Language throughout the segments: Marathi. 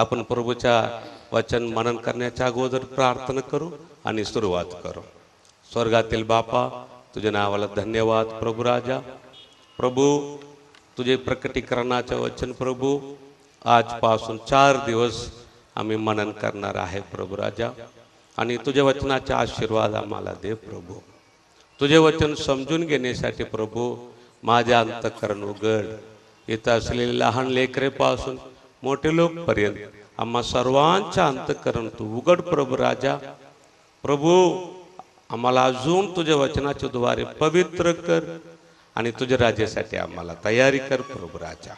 आपण प्रभूच्या वचन मनन करण्याच्या अगोदर प्रार्थना करू आणि सुरुवात करू. स्वर्गातील बापा तुझ्या नावाला धन्यवाद प्रभू राजा. प्रभू तुझे प्रकटीकरणाचे वचन प्रभू आजपासून चार दिवस आम्ही मनन करणार आहे प्रभू राजा. आणि तुझ्या वचनाचा आशीर्वाद आम्हाला दे प्रभू. तुझे वचन समजून घेण्यासाठी प्रभू माझ्या अंतकरण उघड. इथं असलेले लहान लेकरेपासून मोठे लोकपर्यंत आम्हा सर्वांच्या अंतकरण तू उघड प्रभू राजा. प्रभू आम्हाला अजून तुझ्या वचनाच्या द्वारे पवित्र कर आणि तुझ्या राज्यासाठी आम्हाला तयारी कर प्रभू राजा.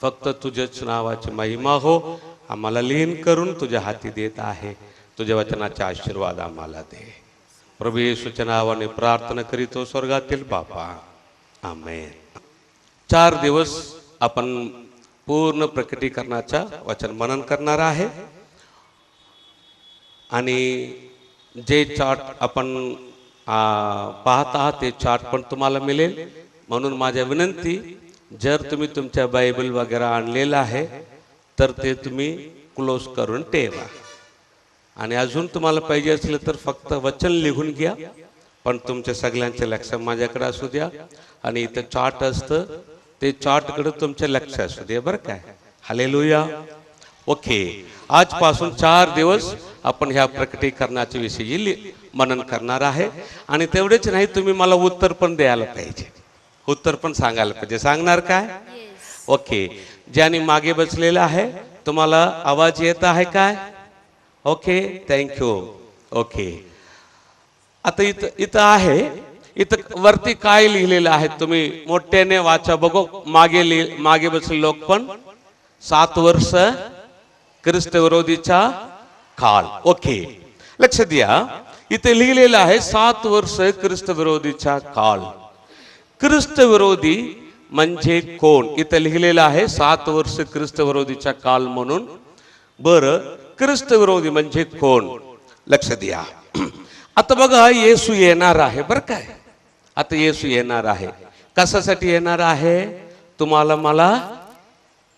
फक्त तुझ्याच नावाची महिमा हो. आम्हाला लीन करून तुझ्या हाती देत आहे. तुझ्या वचनाचा आशीर्वाद आम्हाला दे. प्रभू येशूच्या नावाने प्रार्थना करीतो स्वर्गातील बापा. आमेन. चार दिवस आपण पूर्ण प्रकटीकरणाचा वचन मनन करणार आहे. आणि जे चार्ट आपण पाहत आहात ते चार्ट पण तुम्हाला मिळेल. म्हणून माझ्या विनंती जर तुम्ही तुमच्या बायबल वगैरे आणलेलं आहे तर ते तुम्ही क्लोज करून ठेवा. आणि अजून तुम्हाला पाहिजे असलं तर फक्त वचन लिहून घ्या. पण तुमच्या सगळ्यांचे लक्ष माझ्याकडे असू द्या. आणि इथं चार्ट असतं ते चार्टकडे तुमचे लक्ष असू द्या बरं काय? हालेलुया ओके आजपासून चार दिवस आपण ह्या प्रकटीकरणाच्या विषयी मनन करणार आहे. आणि तेवढेच नाही तुम्ही मला उत्तर पण द्यायला पाहिजे. उत्तर पण सांगायला पाहिजे. सांगणार काय? ओके ज्याने मागे बसलेला आहे तुम्हाला आवाज येत आहे काय? ओके थँक्यू ओके आता इथं इथं आहे इथं वरती काय लिहिलेलं आहे तुम्ही? मोठ्याने वाचा बघू. मागे लिहि मागे बसले लोक पण. सात वर्ष ख्रिस्त विरोधीचा काळ. ओके. लक्ष द्या. इथे लिहिलेलं आहे सात वर्ष ख्रिस्त विरोधीचा काळ. ख्रिस्त विरोधी म्हणजे कोण? इथं लिहिलेलं आहे सात वर्ष ख्रिस्त विरोधीचा काल म्हणून. बरं ख्रिस्त विरोधी म्हणजे कोण? लक्ष द्या. आता बघा येसू येणार आहे बरं काय? आता येसू येणार आहे. कशासाठी येणार आहे? तुम्हाला मला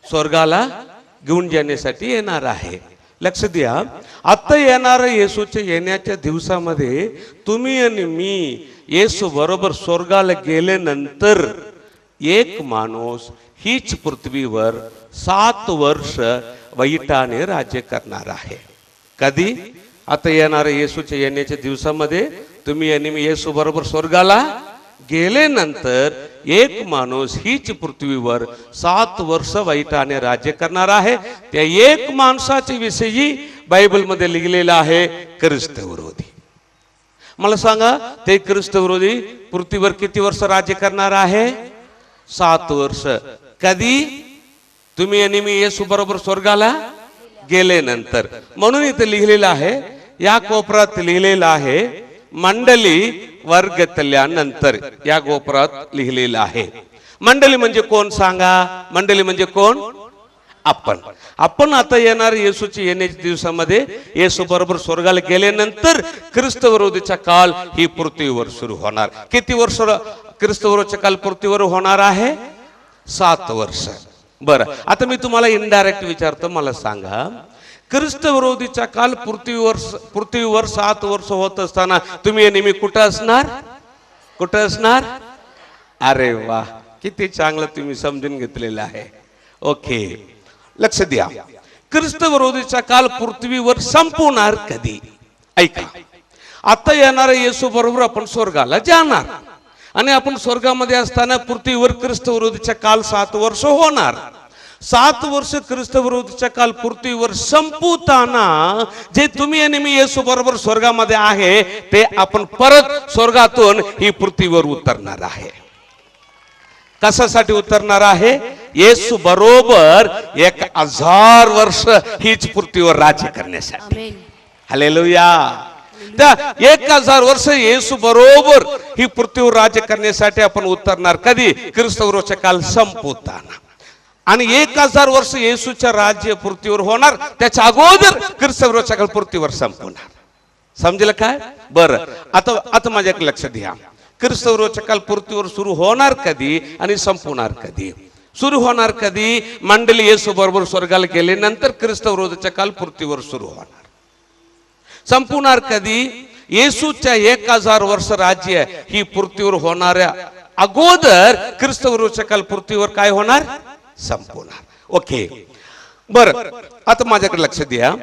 स्वर्गाला घेऊन जाण्यासाठी येणार आहे. लक्ष द्या. आता येणाऱ्या येसूच्या येण्याच्या दिवसामध्ये तुम्ही आणि मी येसू बरोबर स्वर्गाला गेल्यानंतर एक माणूस हीच पृथ्वीवर सात वर्ष वैटाने राज्य करणार आहे. कधी? आता येणाऱ्या येसूच्या येण्याच्या दिवसामध्ये तुम्ही आणि मी येसू बरोबर स्वर्गाला गेल्यानंतर एक माणूस हीच पृथ्वीवर सात वर्ष वाईटाने राज्य करणार आहे. त्या एक माणसाच्या विषयी बायबलमध्ये लिहिलेलं आहे ख्रिस्तविरोधी मला सांगा ते ख्रिस्तविरोधी पृथ्वीवर किती वर्ष राज्य करणार आहे? सात वर्ष. कधी? तुम्ही आणि मी येसू बरोबर स्वर्गाला? गेल्यानंतर म्हणून इथे लिहिलेलं आहे या कोपऱ्यात लिहिलेलं आहे मंडली वर्गतल्यानंतर या गोपुरात लिहिलेलं आहे. मंडली म्हणजे कोण सांगा? मंडली म्हणजे कोण? आपण. आपण आता येणार येसूची येण्याच्या दिवसामध्ये. येसू बरोबर स्वर्गाला गेल्यानंतर ख्रिस्त विरोधीचा ही पृथ्वीवर सुरू होणार. किती वर्ष ख्रिस्त विरोधीचा काल पृथ्वीवर होणार आहे? सात वर्ष. बरं. आता मी तुम्हाला इनडायरेक्ट विचारतो मला सांगा. ख्रिस्त विरोधीचा काल पृथ्वीवर पृथ्वीवर सात वर्ष होत असताना तुम्ही आणि मी कुठं असणार? कुठं असणार? अरे वा किती चांगलं तुम्ही समजून घेतलेलं आहे. ओके लक्ष द्या. ख्रिस्त विरोधीचा काल पृथ्वीवर संपवणार कधी? ऐका. आता येणाऱ्या येसू बरोबर आपण स्वर्गाला जाणार. आणि आपण स्वर्गामध्ये असताना पृथ्वीवर ख्रिस्त विरोधीचा काल सात वर्ष होणार. सात वर्ष ख्रिस्त विरोधीचा काल पृथ्वीवर संपवताना जे तुम्ही आणि मी येसू बरोबर स्वर्गामध्ये आहे ते आपण परत स्वर्गातून ही पृथ्वीवर उतरणार आहे. कशासाठी उतरणार आहे? येसू बरोबर एक हजार वर्ष हीच पृथ्वीवर राज्य करण्यासाठी. हालेलुया त्या एक हजार वर्ष येसू बरोबर ही पृथ्वीवर राज्य करण्यासाठी आपण उतरणार. कधी? ख्रिस्तवरोच्या काल संपवताना आणि एक हजार वर्ष येसूच्या राज्य पृथ्वीवर होणार. त्याच्या अगोदर ख्रिस्तवरोच्या काल पृथ्वीवर संपवणार समजलं काय? बरं. आता आता माझ्याकडे लक्ष द्या. ख्रिस्तवरोच्या काल पृथ्वीवर सुरू होणार कधी? आणि संपवणार कधी? सुरू होणार कधी? मंडळी येसू बरोबर स्वर्गाला गेले नंतर ख्रिस्त काल पृथ्वीवर सुरू होणार. संपवणार कधी येसूच्या एक हजार वर्ष राज्य ही पृथ्वीवर होणाऱ्या अगोदर ख्रिस्त काल पृथ्वीवर काय होणार संपवणार ओके बर आता माझ्याकडे लक्ष द्या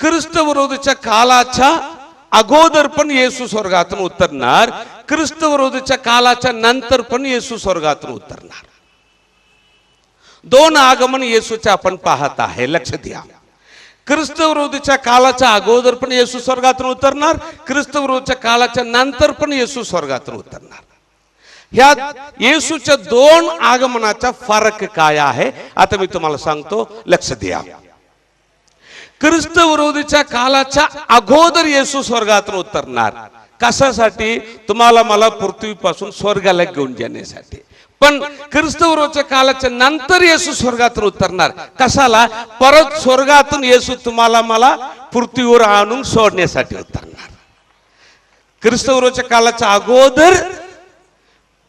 ख्रिस्तवरोधच्या कालाच्या अगोदर पण येसू स्वर्गातून उतरणार ख्रिस्तवरोधच्या कालाच्या नंतर पण येसू स्वर्गातून उतरणार दोन आगमन येसूचे आपण पाहत आहे लक्ष द्या ख्रिस्तविरोधीच्या कालाच्या अगोदर पण येशू स्वर्गातून उतरणार ख्रिस्तविरोधीच्या कालाच्या नंतर पण येशू स्वर्गातून उतरणार. ह्या येशूच्या दोन आगमनाचा फरक काय आहे? आता मी तुम्हाला सांगतो लक्ष द्या. ख्रिस्तविरोधीच्या कालाच्या अगोदर येशू स्वर्गातून उतरणार. कशासाठी? तुम्हाला मला पृथ्वीपासून स्वर्गाला घेऊन जाण्यासाठी. पण ख्रिस्त विरोधीच्या कालाच्या नंतर येसू स्वर्गातून उतरणार. कशाला? परत स्वर्गातून येसू तुम्हाला मला पृथ्वीवर आणून सोडण्यासाठी उतरणार. ख्रिस्त विरोधीच्या कालाच्या अगोदर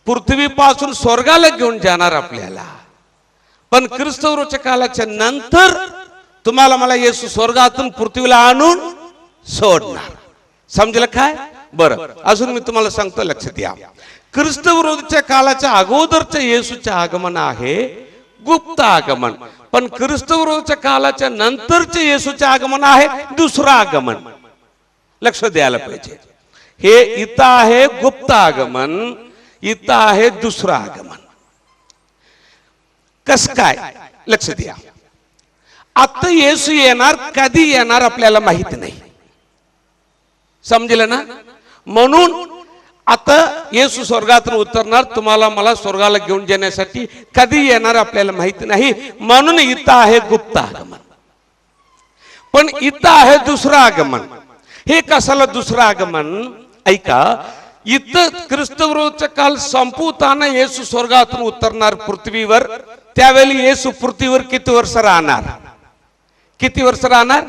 पृथ्वीपासून स्वर्गाला घेऊन जाणार आपल्याला. पण ख्रिस्तवरोच्या कालाच्या नंतर तुम्हाला मला येसू स्वर्गातून पृथ्वीला आणून सोडणार. समजलं काय? बरं. अजून मी तुम्हाला सांगतो लक्ष द्या ख्रिस्तविरोधीच्या कालाच्या अगोदरच्या येसूचे आगमन आहे गुप्त आगमन. पण ख्रिस्त विरोधीच्या कालाच्या नंतरचे येसूचे आगमन आहे दुसरं आगमन. लक्ष द्यायला पाहिजे. हे इथं आहे गुप्त आगमन इथं आहे दुसरं आगमन. कस काय? लक्ष द्या. आता येसू येणार कधी येणार आपल्याला माहीत नाही. समजलं ना? म्हणून आता येसू स्वर्गातून उतरणार तुम्हाला मला स्वर्गाला घेऊन जाण्यासाठी कधी येणार आपल्याला माहिती नाही. म्हणून इथं आहे गुप्त आगमन. पण इथं आहे दुसरं आगमन. हे कशाला दुसरं आगमन? ऐका इथं क्रिस्तवरोचा काल संपवताना येसू स्वर्गातून उतरणार पृथ्वीवर. त्यावेळी येसू पृथ्वीवर किती वर्ष राहणार? किती वर्ष राहणार?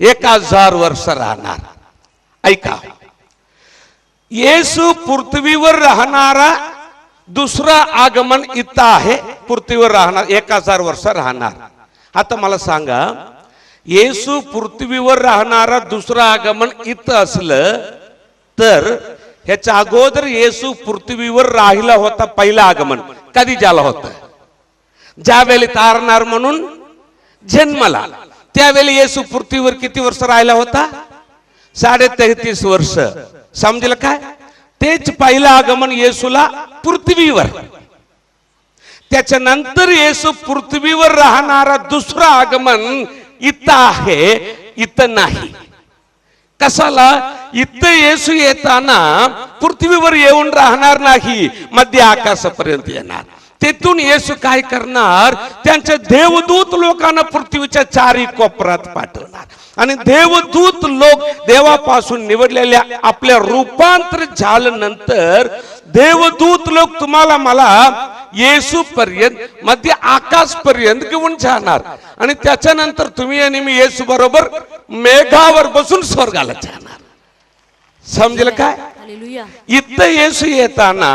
एक हजार वर्ष राहणार. ऐका येसू पृथ्वीवर राहणारा दुसरा आगमन इथं आहे. पृथ्वीवर राहणार एक हजार वर्ष राहणार. आता मला सांगा येसू पृथ्वीवर राहणारा दुसरं आगमन इथं असलं तर ह्याच्या अगोदर येसू पृथ्वीवर राहिला होता पहिला आगमन. कधी झाला होत? ज्यावेळी तारणार म्हणून जन्मला त्यावेळी येसू पृथ्वीवर किती वर्ष राहिला होता? साडे तेहतीस वर्ष. समजलं काय? तेच पहिलं आगमन येसूला पृथ्वीवर. त्याच्यानंतर येसू पृथ्वीवर राहणारा दुसरं आगमन इथं आहे इथं नाही. कसाला इथं येसू येताना पृथ्वीवर येऊन राहणार नाही मध्य आकाशापर्यंत येणार. तेथून येशू काय करणार? त्यांच्या देवदूत लोकांना पृथ्वीच्या चारी कोपरात पाठवणार. आणि देवदूत लोक देवापासून निवडलेल्या आपल्या रूपांतर झाल्यानंतर देवदूत लोक तुम्हाला मला येसू पर्यंत मध्य आकाश पर्यंत घेऊन जाणार. आणि त्याच्यानंतर तुम्ही आणि मी येशू बरोबर मेघावर बसून स्वर्गाला जाणार. समजलं काय? इथं येसू येताना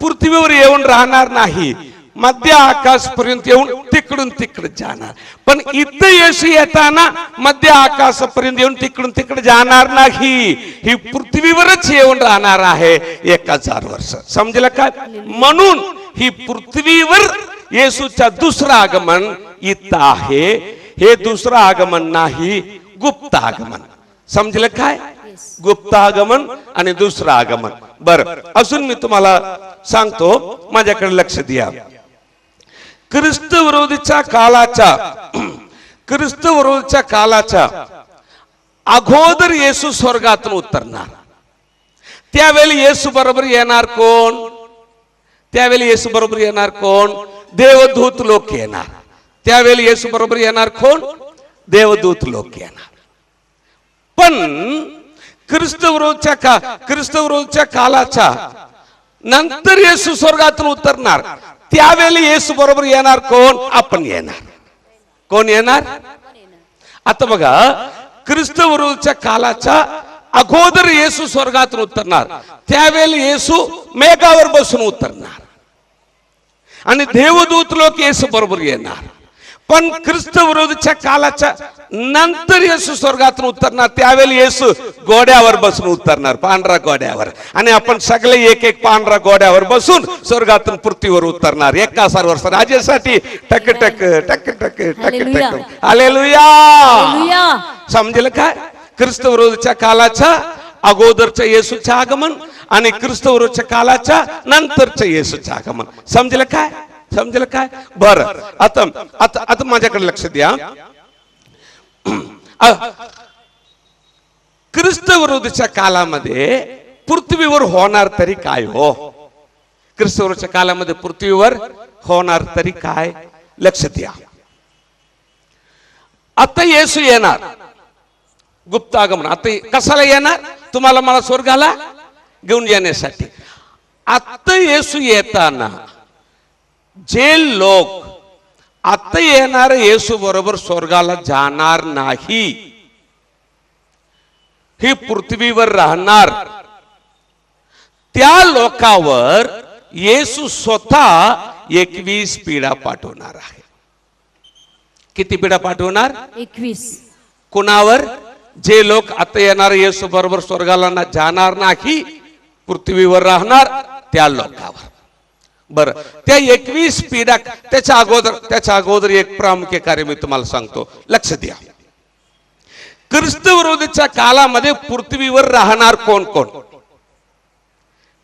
पृथ्वीवर येऊन राहणार नाही. मध्य आकाश पर्यंत येऊन तिकडून तिकडे जाणार. पण इथं येसू येताना मध्य आकाशापर्यंत येऊन तिकडून तिकडे जाणार नाही. ही पृथ्वीवरच येऊन राहणार आहे एक हजार वर्ष. समजलं काय? म्हणून ही पृथ्वीवर येसूच्या दुसरं आगमन इथं आहे. हे दुसरं आगमन नाही गुप्त आगमन. समजलं काय? गुप्त आगमन आणि दुसरं आगमन बर अजून मी तुम्हाला सांगतो माझ्याकडे लक्ष द्या. ख्रिस्त विरोधीच्या कालाच्या ख्रिस्त विरोधीच्या कालाच्या अगोदर येसू स्वर्गातून उतरणार. त्यावेळी येसू बरोबर येणार कोण? त्यावेळी येसू बरोबर येणार कोण? देवदूत लोक येणार. त्यावेळी येसू बरोबर येणार कोण? देवदूत लोक येणार. पण ख्रिस्त विरोधच्या का ख्रिस्त विरोधच्या कालाच्या नंतर येसू स्वर्गातून उतरणार त्यावेळी येसू बरोबर येणार कोण आपण येणार कोण येणार आता बघा ख्रिस्त विरोधच्या कालाच्या अगोदर येसू स्वर्गातून उतरणार त्यावेळी येसू मेघावर बसून उतरणार आणि देवदूत लोक येसू बरोबर येणार पण ख्रिस्त विरोधीच्या कालाच्या नंतर येसू स्वर्गातून उतरणार त्यावेळी येसू गोड्यावर बसून उतरणार पांढरा गोड्यावर. आणि आपण सगळे एक एक पांढरा गोड्यावर बसून स्वर्गातून पृथ्वीवर उतरणार. एकासार वर्ष राजेसाठी टक टक टक टक टक. टक हालेलुया. समजेल काय? ख्रिस्त विरोधीच्या कालाच्या अगोदरच्या येसूचे आगमन आणि ख्रिस्त विरोधीच्या कालाच्या नंतरच्या येसूचे आगमन. समजेल काय? समजेल काय? बर. आता आता आता माझ्याकडे लक्ष द्या. अ, ख्रिस्त विरोधीच्या कालामध्ये पृथ्वीवर होणार तरी काय हो? ख्रिस्त काळामध्ये कालामध्ये पृथ्वीवर होणार तरी काय? लक्ष द्या. आता येसू येणार. गुप्त आगमन. आता कशाला येणार? तुम्हाला मला स्वर्गाला घेऊन येण्यासाठी. आता येसू येताना जे लोक आता येणार येसू बरोबर स्वर्गाला जाणार नाही ही पृथ्वीवर राहणार. त्या लोकावर येसू स्वतः एकवीस पिढा पाठवणार आहे. किती पिढा पाठवणार? एकवीस. कुणावर? जे लोक आता येणार येसू बरोबर स्वर्गाला ना जाणार नाही पृथ्वीवर राहणार त्या लोकावर. बर. त्या एकवीस पिढ्या त्याच्या अगोदर त्याच्या अगोदर एक प्रामुख्य कार्य मी तुम्हाला सांगतो. लक्ष द्या. ख्रिस्तविरोधीच्या कालामध्ये पृथ्वीवर राहणार कोण कोण?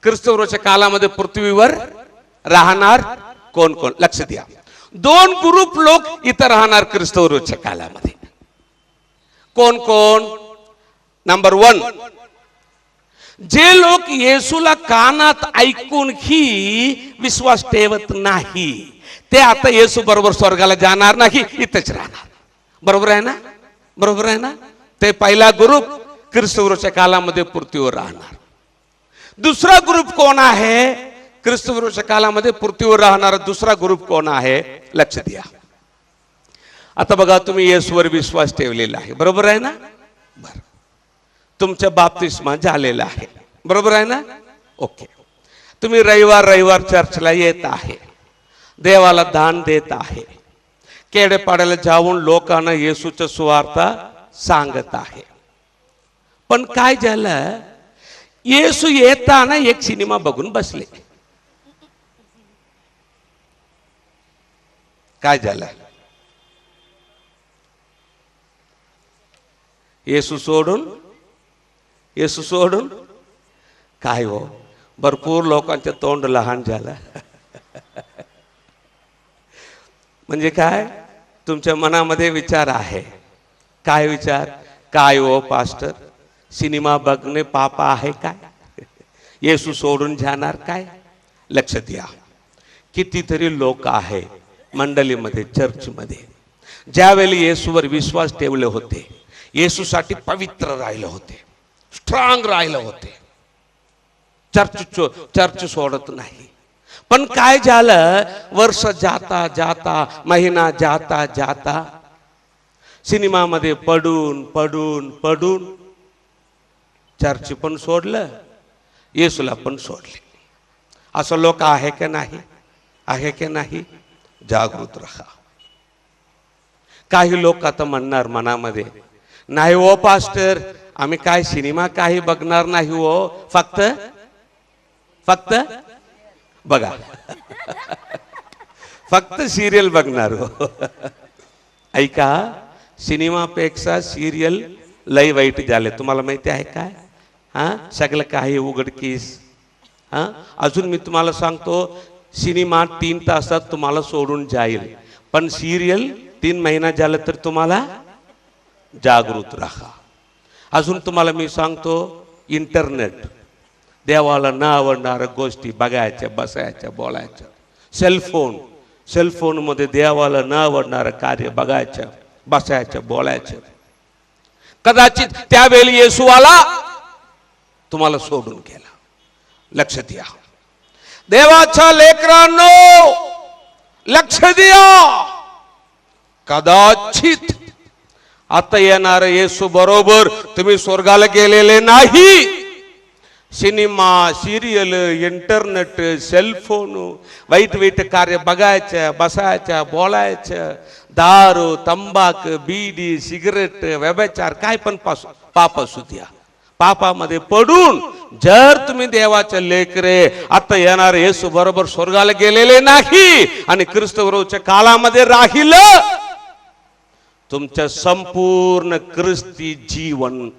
ख्रिस्तविरोधीच्या कालामध्ये पृथ्वीवर राहणार कोण कोण? लक्ष द्या. दोन ग्रुप लोक इथं राहणार ख्रिस्तविरोधीच्या कालामध्ये. कोण कोण? नंबर वन जे लोक येसूला कानात ऐकूनही विश्वास ठेवत नाही ते आता येसू बरोबर स्वर्गाला जाणार नाही इथंच राहणार. बरोबर आहे ना? बरोबर आहे ना? ते पहिला ग्रुप ख्रिस्तवरोच्या कालामध्ये पृथ्वीवर राहणार. दुसरा ग्रुप कोण आहे? ख्रिस्तवरोच्या कालामध्ये पृथ्वीवर राहणारा दुसरा ग्रुप कोण आहे? लक्ष द्या. आता बघा तुम्ही येसूवर विश्वास ठेवलेला आहे. बरोबर आहे ना? बरं. तुमच्या बाप्तिस्मा झालेला आहे. बरोबर आहे ना? ओके. तुम्ही रविवार रविवार चर्चला येत आहे. देवाला दान देत आहे. केडेपाड्याला जाऊन लोकांना येसूचा सुवार्ता सांगत आहे. पण काय झालं? येसू येताना एक सिनेमा बघून बसले. काय झालं? येसू सोडून येसू सोडून? काय हो? भरपूर लोकांचं तोंड लहान झालं. म्हणजे काय? तुमच्या मनामध्ये विचार आहे. काय विचार? काय हो पास्टर? सिनेमा बघणे पापा आहे काय? येसू सोडून जाणार काय? लक्ष द्या. कितीतरी लोक आहे मंडळीमध्ये चर्चमध्ये. ज्यावेळी येसूवर विश्वास ठेवले होते येसूसाठी पवित्र राहिले होते. स्ट्रॉंग राहिले होते. चर्च चो- चर्च सोडत नाही. पण काय झालं? वर्ष जाता जाता महिना जाता जाता सिनेमामध्ये पडून पडून पडून चर्च पण सोडलं येसूला पण सोडले. असं लोक आहे की नाही? आहे की नाही? जागृत राहा. काही लोक आता म्हणणार मनामध्ये नाही हो, ओ पास्टर आम्ही काय सिनेमा काही बघणार नाही हो. फक्त? फक्त? बघा. फक्त सिरियल बघणार हो. ऐका सिनेमापेक्षा सिरियल लय वाईट झाले. तुम्हाला माहिती आहे काय? हा? सगळं काही उघडकीस हा? अजून मी तुम्हाला सांगतो सिनेमा तीन तासात तुम्हाला सोडून जाईल. पण सिरियल तीन महिना झालं तर तुम्हाला जागृत राहा. अजून तुम्हाला मी सांगतो इंटरनेट देवाला न आवडणाऱ्या गोष्टी बघायच्या बसायच्या बोलायच्या. सेलफोन सेलफोनमध्ये देवाला न आवडणारं कार्य बघायचं बसायचं बोलायचं कदाचित त्यावेळी येसू आला तुम्हाला सोडून गेला. लक्ष द्या देवाच्या लेकरांनो लक्ष द्या. कदाचित आता येणार येसू बरोबर. तुम्ही स्वर्गाला गेलेले नाही. सिनेमा सिरियल इंटरनेट सेलफोन वाईट वाईट कार्य बघायचं बसायचं बोलायचं. दारू तंबाक बीडी सिगरेट व्यभिचार काय पण पास पाप असू द्या. पापामध्ये पडून जर तुम्ही देवाचे लेकरे आता येणार येसू बरोबर स्वर्गाला गेलेले नाही आणि ख्रिस्तवरोच्या काळामध्ये राहिलं तुमचं संपूर्ण ख्रिस्ती जीवन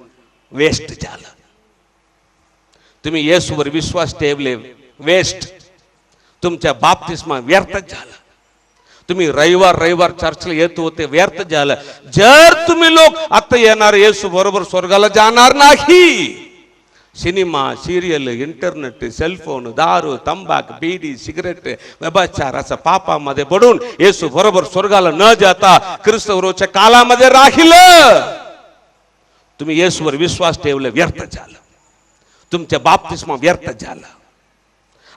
वेस्ट झालं. तुम्ही येसूवर विश्वास ठेवले वेस्ट. तुमच्या बाप्तिस्मा व्यर्थ झालं. तुम्ही रविवार रविवार चर्चला येत होते व्यर्थ झालं. जर तुम्ही लोक आता येणार येसू बरोबर स्वर्गाला जाणार नाही. सिनेमा सिरियल इंटरनेट सेलफोन दारू तंबाक बीडी सिगरेट व्यभाचार असं पापामध्ये पडून येसू बरोबर स्वर्गाला न जाता ख्रिस्तवरोच्या कालामध्ये राहिलं तुम्ही येसूवर विश्वास ठेवले व्यर्थ झालं तुमच्या बाप्तिस्मा व्यर्थ झालं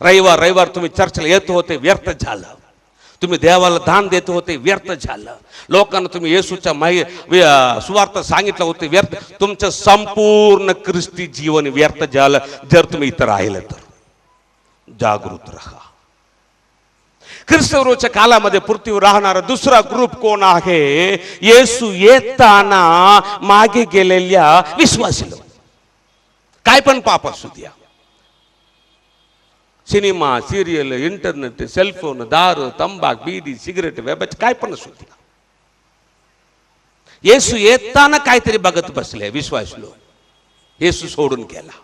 रविवार रविवार तुम्ही चर्चला येत होते व्यर्थ झालं तुम्ही देवाला दान देत होते व्यर्थ झालं. लोकांना तुम्ही येसूच्या माही सुवार्थ सांगितलं होते व्यर्थ तुमचं संपूर्ण ख्रिस्ती जीवन व्यर्थ झालं. जर तुम्ही इथं राहिलं तर. जागृत राहा. ख्रिस्तवरोच्या काळामध्ये पृथ्वीवर राहणारा दुसरा ग्रुप कोण आहे? येसू येताना मागे गेलेल्या विश्वासी लोक काय पण पाप असू द्या. सिनेमा सिरियल इंटरनेट ಸೆಲ್ಫೋನ್ दारू तंबाक ಬೀದಿ सिगरेट वेबच काय पण असू द्या येसू येताना काहीतरी बघत बसले विश्वास लोक येसू सोडून गेला.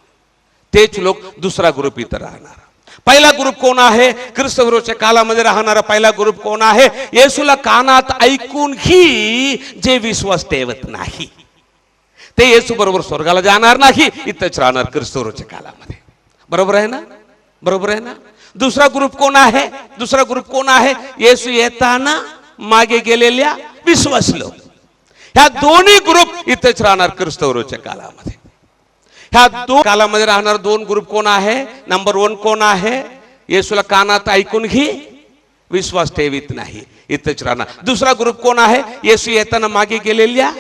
तेच लोक दुसरा ग्रुप इथं राहणार. पहिला ग्रुप कोण आहे? ख्रिस्तवरोच्या काळामध्ये राहणारा पहिला ग्रुप कोण आहे? येसूला कानात ऐकूनही जे विश्वास ठेवत नाही ते येसू बरोबर स्वर्गाला जाणार नाही इथंच राहणार ख्रिस्तवरोच्या काळामध्ये बरोबर आहे ना? बरोबर आहे ना? दुसरा ग्रुप कोण आहे? दुसरा ग्रुप कोण आहे? येसू येताना मागे गेलेल्या विश्वास लोक. ह्या दोन्ही ग्रुप इथेच राहणार क्रिस्तवरूच्या काळामध्ये ह्या दोन कालामध्ये राहणार दोन ग्रुप कोण आहे? नंबर वन कोण आहे? येसूला कानात ऐकून घे. विश्वास ठेवीत नाही. इथेच राहणार. दुसरा ग्रुप कोण आहे? येसू येताना मागे गेलेल्या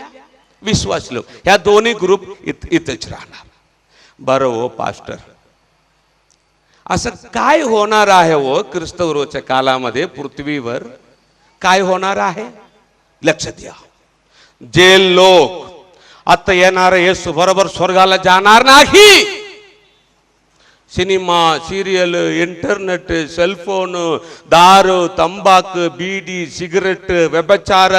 विश्वास लोक. ह्या दोन्ही ग्रुप इथेच राहणार. बरं हो पास्टर. असं काय होणार आहे हो क्रिस्तवरोच्या काळामध्ये पृथ्वीवर? काय होणार आहे? लक्ष द्या. जे लोक आता येणार येसू बरोबर स्वर्गाला जाणार नाही. सिनेमा सिरियल इंटरनेट सेलफोन दारू तंबाक बीडी सिगरेट व्यभचार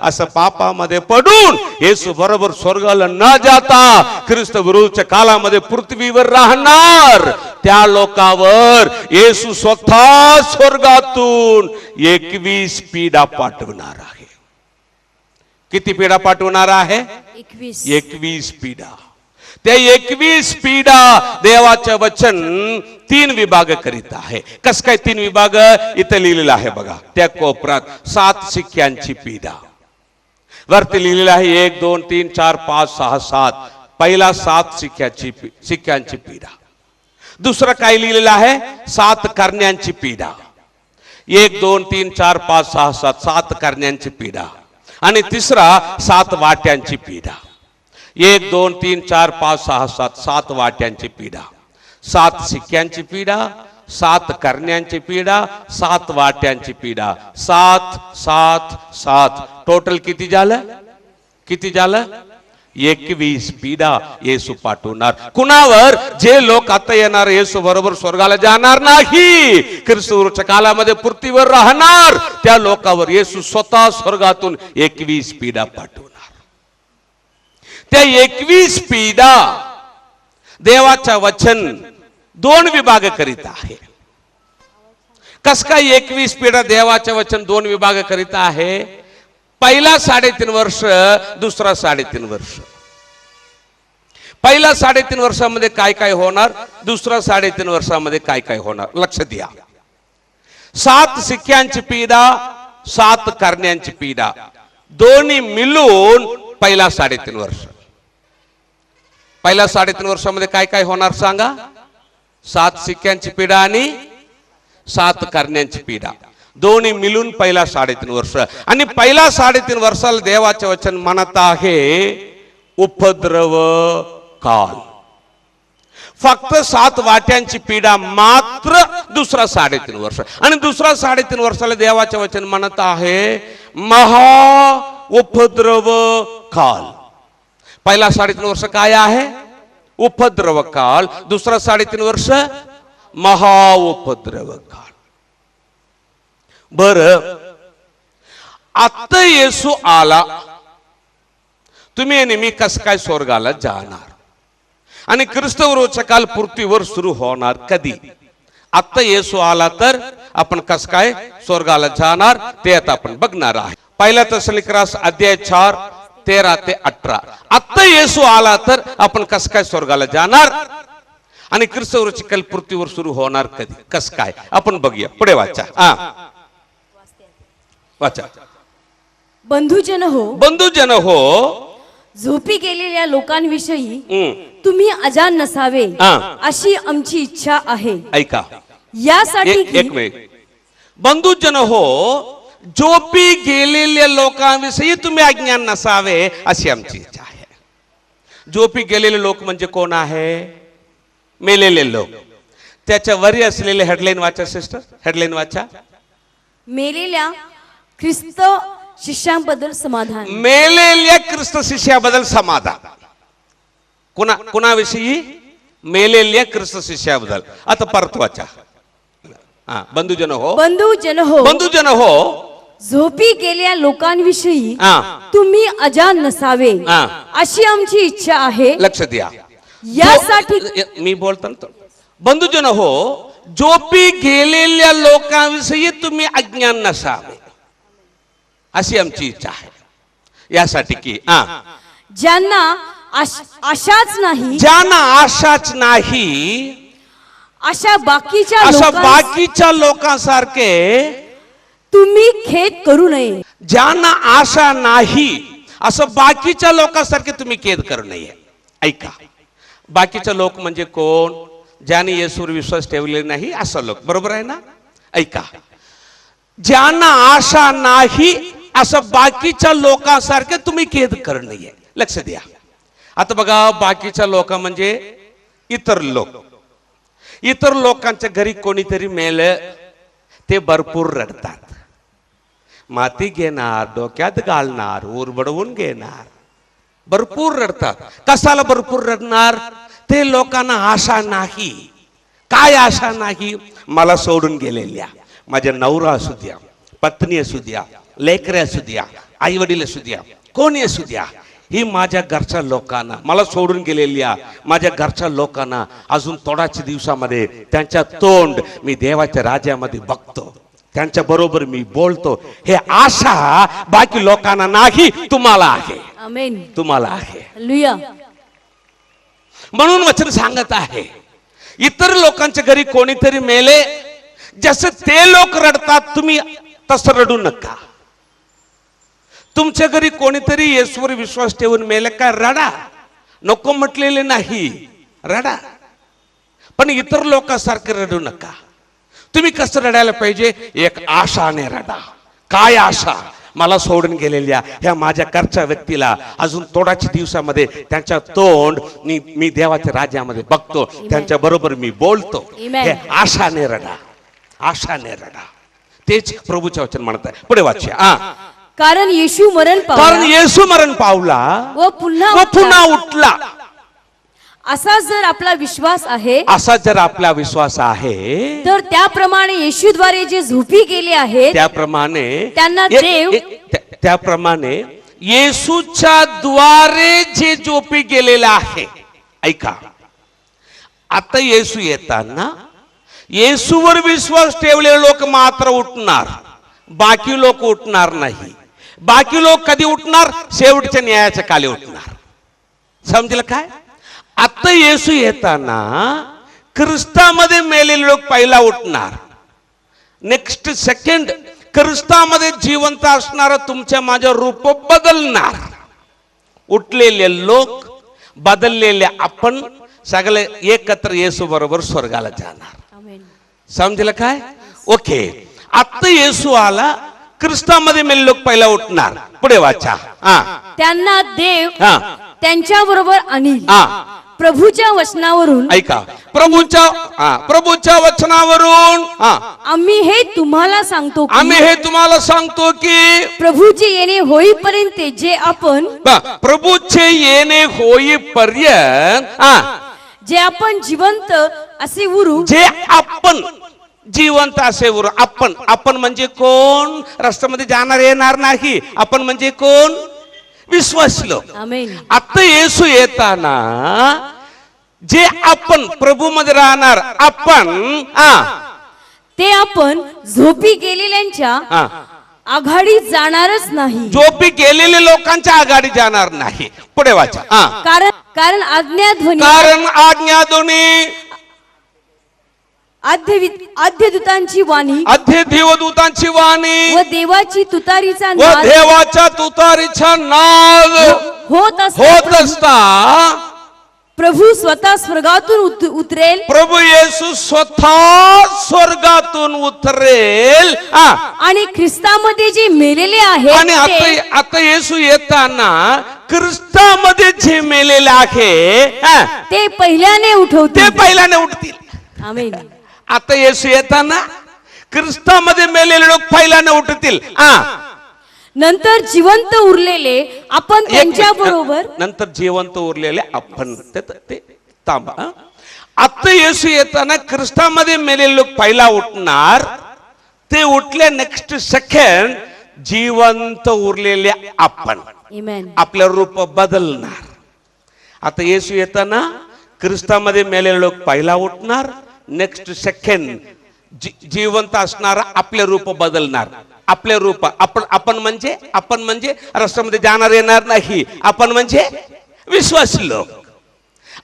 असं पापामध्ये पडून येसू बरोबर स्वर्गाला न जाता ख्रिस्त विरुद्धच्या काळामध्ये पृथ्वीवर राहणार त्या लोकावर येसू स्वतः स्वर्गातून एकवीस पिढा पाठवणार आहे किती पिढा पाठवणार आहे एकवीस एकवीस पिढा त्या एकवीस पिढा देवाचं वचन तीन विभाग करीत आहे. कस काय तीन विभाग? इथं लिहिलेलं आहे बघा. त्या सात शिक्क्यांची पिढा वरती लिहिलेलं आहे, एक, दोन, तीन, चार, पाच, सहा, सात. पहिला सात शिक्क्याची पि- शिक्क्यांची पिढा दुसरं काय लिहिलेलं आहे? सात करण्यांची पिढा एक, दोन, तीन, चार, पाच, सहा, सात. सात करण्यांची पिढा आणि तिसरा सात वाट्यांची पिढा एक दोन तीन चार पाच सहा सात सात वाट्यांची पिढा सात सिक्क्यांची पिढा सात करण्यांची पिढा सात वाट्यांची पिढा सात सात सात. टोटल किती झालं? किती झालं? एकवीस पिढा येसू पाठवणार. कुणावर? जे लोक आता येणार येसू बरोबर स्वर्गाला जाणार नाही. ख्रिस्तूरच्या काळामध्ये पृथ्वीवर राहणार. त्या लोकावर येसू स्वतः स्वर्गातून एकवीस पिढा पाठवणार. त्या एकवीस पिढा देवाच्या वचन दोन विभाग करीत आहे. कस काय एकवीस पिढा देवाचे वचन दोन विभाग करीत आहे? पहिला साडेतीन वर्ष दुसरा साडेतीन वर्ष. पहिला साडेतीन वर्षामध्ये काय काय होणार? दुसरा साडेतीन वर्षामध्ये काय काय होणार? लक्ष द्या. सात सिक्क्यांची पिढा सात करण्यांची पिढा दोन्ही मिळून पहिला साडेतीन वर्ष. पहिल्या साडेतीन वर्षामध्ये काय काय होणार सांगा? सात सिक्क्यांची पिढा आणि सात करण्यांची पिढा दोन्ही मिळून पहिला साडेतीन वर्ष. आणि पहिला साडेतीन वर्षाला देवाचे वचन म्हणत आहे उपद्रव काल. फक्त सात वाट्यांची पिढा मात्र दुसरा साडेतीन वर्ष. आणि दुसरा साडेतीन वर्षाला देवाचे वचन म्हणत आहे महा उपद्रव काल. पहिला साडेतीन वर्ष काय आहे? उपद्रव काल दुसरा साडेतीन वर्ष महा उपद्रव काल बर. आता येसू आला. तुम्ही नेहमी कस काय स्वर्गाला जाणार? आणि ख्रिस्तवरोचा काल पृथ्वीवर सुरू होणार कधी? आता येसू आला तर आपण कस काय स्वर्गाला जाणार? ते आता आपण बघणार आहे. पहिला तसलिक्रास अध्याय चार. तेरा ते अठरा. आता येसू आला तर आपण कस काय स्वर्गाला जाणार? आणि ख्रिस्तवरोची काल पृथ्वीवर सुरू होणार कधी? कस काय? आपण बघूया. पुढे वाचा. हा. वाचा. बंधुजन हो बंधुजन हो. झोपी गेलेल्या लोकांविषयी तुम्ही अजान नसावे. अशी आमची इच्छा आहे. ऐका. यासाठी एक मिनिट. बंधुजन हो जोपी गेलेल्या लोकांविषयी तुम्ही अज्ञान नसावे अशी आमची इच्छा आहे. जोपी गेलेले लोक म्हणजे कोण आहे? मेलेले लोक. त्याच्या वरी असलेले हेडलाईन वाचा सिस्टर. हेडलाईन वाचा. मेलेल्या ख्रिस्त शिष्यांबद्दल समाधान. मेलेल्या ख्रिस्त शिष्याबद्दल समाधान. कुणा कुणाविषयी? मेलेल्या ख्रिस्त शिष्याबद्दल. आता परत वाचा. हा बंधुजन हो. बंधुजन हो. बंधुजन हो. झोपी गेलेल्या लोकांविषयी हा. तुम्ही अजान नसावे. हा. अशी आमची इच्छा आहे. लक्ष द्या. यासाठी मी बोलतो तो. बंधुजन हो जोपी गेलेल्या लोकांविषयी तुम्ही अज्ञान नसावे. अशी आमची इच्छा आहे. यासाठी की हा. ज्यांना आश- आशाच नाही ज्यांना आशाच नाही अशा बाकीच्या अशा लोकां बाकीच्या लोकांसारखे तुम्ही खेद करू नये. ज्यांना आशा नाही असं बाकीच्या लोकांसारखे तुम्ही खेद करू नये. ऐका बाकीचे लोक म्हणजे कोण? ज्याने येसूर विश्वास ठेवले नाही असं लोक. बरोबर आहे ना? ऐका ज्यांना आशा नाही असं बाकीच्या लोकांसारखे तुम्ही खेद करू नये. लक्ष द्या. आता बघा बाकीच्या लोक म्हणजे इतर लोक. इतर लोकांच्या घरी कोणीतरी मेलं ते भरपूर रडतात. माती घेणार डोक्यात घालणार उरबडवून घेणार. भरपूर रडतात. कशाला भरपूर रडणार? ते लोकांना आशा नाही. काय आशा नाही? मला सोडून गेलेल्या. माझ्या नवरा असू द्या पत्नी असू द्या लेकरे असू द्या आई वडील असू द्या कोणी असू द्या ही माझ्या घरच्या लोकांना मला सोडून गेलेल्या माझ्या घरच्या लोकांना अजून थोड्याच दिवसामध्ये त्यांच्या तोंड मी देवाच्या राज्यामध्ये बघतो. त्यांच्या बरोबर मी बोलतो. हे आशा बाकी लोकांना नाही तुम्हाला आहे. तुम्हाला आहे. म्हणून वचन सांगत आहे इतर लोकांच्या घरी कोणीतरी मेले जसे ते लोक रडतात तुम्ही तसं रडू नका. तुमच्या घरी कोणीतरी येशवर विश्वास ठेवून मेले काय रडा. नको म्हटलेले नाही रडा. पण इतर लोकांसारखे रडू नका. तुम्ही कसं रडायला पाहिजे? एक आशाने रडा. काय आशा? मला सोडून गेलेल्या ह्या माझ्या करच्या व्यक्तीला अजून थोड्याच दिवसामध्ये त्यांच्या तोंड मी मी देवाच्या राज्यामध्ये बघतो. त्यांच्या बरोबर मी बोलतो. हे आशाने रडा. आशाने रडा. तेच प्रभूच्या वचन म्हणत आहे. पुढे वाचूया. हा. कारण येशू मरण कारण येसू मरण पावला. व पुन्हा व पुन्हा उठला. असा जर आपला विश्वास आहे असा जर आपला विश्वास आहे तर त्याप्रमाणे येशूद्वारे जे झोपी गेले आहेत त्याप्रमाणे त्यांना देव- त्या- त्याप्रमाणे येसूच्या द्वारे जे जोपी गेलेलं आहे ऐका. आता येसू येताना येसूवर विश्वास ठेवलेले लोक मात्र उठणार बाकी लोक उठणार नाही. बाकी लोक कधी उठणार? शेवटच्या न्यायाच्या काली उठणार. समजलं काय? आता येसू येताना ख्रिस्तामध्ये मेलेले लोक पहिला उठणार. नेक्स्ट सेकंड ख्रिस्तामध्ये जिवंत असणार तुमच्या माझ्या रूप बदलणार. उठलेले लोक बदललेले आपण सगळे एकत्र येसू बरोबर स्वर्गाला जाणार. समजलं काय? ओके आता येसू आला ख्रिस्तामध्ये मेले लोक पहिला उठणार. पुढे वाचा. हा. त्यांना देव हा. त्यांच्या बरोबर आणील हा. प्रभूच्या वचनावरून ऐका. प्रभूच्या हा प्रभूच्या वचनावरून हा. आम्ही हे तुम्हाला सांगतो की आम्ही हे तुम्हाला सांगतो की प्रभूचे येणे होईपर्यंत जे आपण ब- प्रभूचे येणे होईपर्यंत हा. जे आपण जिवंत असे उरू जे आपण जिवंत असे उर आपण आपण म्हणजे कोण? राष्ट्रामध्ये जाणार येणार नाही. आपण म्हणजे कोण? विश्वासलो. आता येसू येताना जे आपण प्रभू मध्ये राहणार आपण ते आपण झोपी गेलेल्यांच्या आघाडीत जाणारच नाही. झोपी गेलेले लोकांच्या आघाडी जाणार नाही. पुढे वाचा. कारण कारण आज्ञाध्वनी कारण आज्ञा दोन्ही आद्यवि- आद्यदूतांची वाणी अध्य देवदूतांची वाणी व देवाची तुतारीचा व देवाच्या तुतारीचा नाद होत असता होत प्रभू- असता प्रभू स्वतः स्वर्गातून उत- उतरेल. प्रभू येशू स्वतः स्वर्गातून उतरेल. हा. आणि ख्रिस्तामध्ये जे मेलेले आणि आहेत आता ते आता येशू येताना ख्रिस्तामध्ये जे मेलेले आहे हा, ते पहिल्याने ते उठवतील पहिल्याने उठतील. आमेन. आता येशू येताना ख्रिस्तामध्ये मेलेले लोक पहिल्याने उठतील. हा नंतर जिवंत उरलेले आपण त्यांच्या. बरोबर नंतर जिवंत उरलेले आपण. ते ते थांबा. हं. आता येशू येताना ख्रिस्तामध्ये मेलेले लोक पहिला उठणार. ते उठले नेक्स्ट सेकंड जिवंत उरलेले आपण. Amen. आपलं रूप बदलणार. आता येशू येताना ख्रिस्तामध्ये मेलेले लोक पहिला उठणार. नेक्स्ट सेकंड जिवंत असणारा आपले रूप बदलणार. आपले रूप आपण आपण म्हणजे आपण म्हणजे रस्त्यामध्ये जाणार येणार नाही. आपण म्हणजे विश्वासी लोक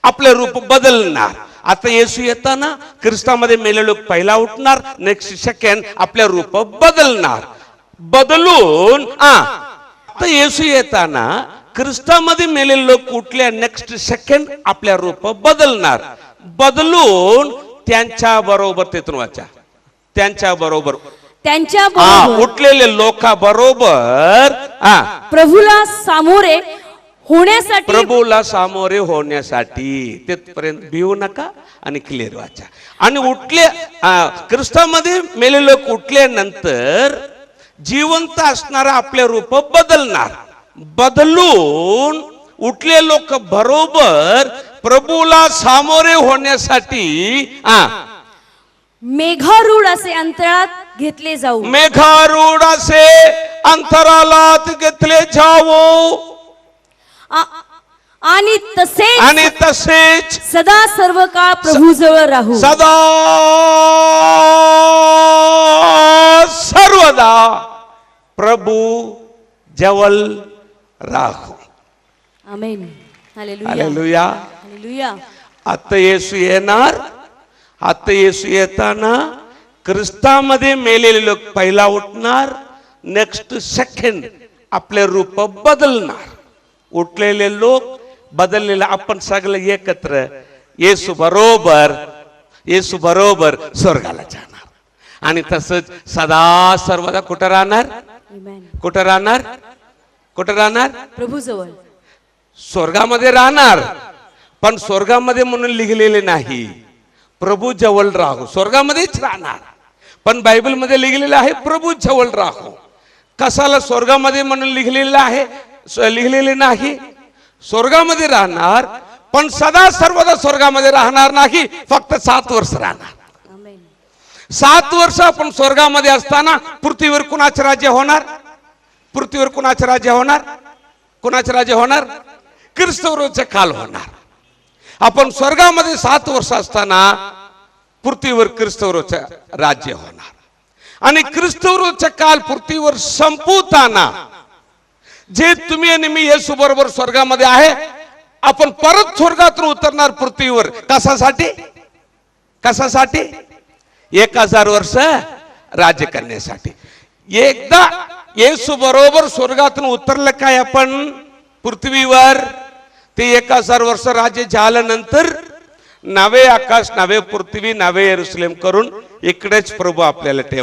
आपले रूप बदलणार. आता येसू येताना ख्रिस्तामध्ये मेले लोक पहिला उठणार नेक्स्ट सेकंड आपले रूप बदलणार. बदलून आ आता येसू येताना ख्रिस्तामध्ये मेलेले लोक उठल्या नेक्स्ट सेकंड आपल्या रूप बदलणार. बदलून त्यांच्या बरोबर तेथून वाचा. त्यांच्या बरोबर. त्यांच्या उठलेले लोका बरोबर प्रभूला सामोरे होण्यासाठी प्रभूला सामोरे होण्यासाठी तिथपर्यंत भिवू नका आणि क्लिअर वाचा. आणि उठले आ, ख्रिस्तामध्ये मेले लोक उठल्यानंतर जिवंत असणारा आपले रूप बदलणार. बदलून उठले लोक बरोबर प्रभूला सामोरे होण्यासाठी आ, मेघारूढ असे अंतराळात घेतले जाऊ. मेघारूढ असे अंतरालात घेतले जावो. आ- आणि तसे आणि तसेच सदा सर्व काळ प्रभू जवळ राहू. सदा सर्वदा प्रभू जवळ राहू आमेन हालेलुया हालेलुया हालेलुया आता येसू येणार आता येसू येताना ख्रिस्तामध्ये मेलेले लोक पहिला उठणार नेक्स्ट सेकंड आपले रूप बदलणार. उठलेले लोक बदललेले आपण सगळे एकत्र येसू बरोबर येसू बरोबर स्वर्गाला जाणार. आणि तसंच सदा सर्वदा कुठं राहणार. कुठं राहणार? कुठं राहणार? प्रभू जवळ स्वर्गामध्ये राहणार पण स्वर्गामध्ये म्हणून लिहिलेले नाही. प्रभू जवळ राहू. स्वर्गामध्येच राहणार. पण बायबलमध्ये लिहिलेलं आहे प्रभू जवळ राहू. कसाला स्वर्गामध्ये म्हणून लिहिलेलं आहे? स- लिहिलेले नाही. स्वर्गामध्ये राहणार पण सदा सर्वदा स्वर्गामध्ये राहणार नाही. फक्त सात वर्ष राहणार. सात वर्ष आपण स्वर्गामध्ये असताना पृथ्वीवर कुणाचे राज्य होणार? पृथ्वीवर कुणाचे राज्य होणार? कुणाचे राज्य होणार? ख्रिस्तवरोचे काल होणार. आपण स्वर्गामध्ये सात वर्ष असताना पृथ्वीवर ख्रिस्तवरोचे राज्य होणार. आणि ख्रिस्तवरोचे काल पृथ्वीवर संपवताना जे तुम्ही आणि मी येसू बरोबर स्वर्गामध्ये आहे आपण परत स्वर्गातून उतरणार पृथ्वीवर. कशासाठी? कशासाठी? एक हजार वर्ष राज्य करण्यासाठी. एकदा येसू बरोबर स्वर्गातून उतरलं काय आपण? पृथ्वीवर ते एक हजार वर्ष राज्य झाल्यानंतर नवे आकाश नवे पृथ्वी नवे एरुसलेम करून इकडेच प्रभू आपल्याला ठेव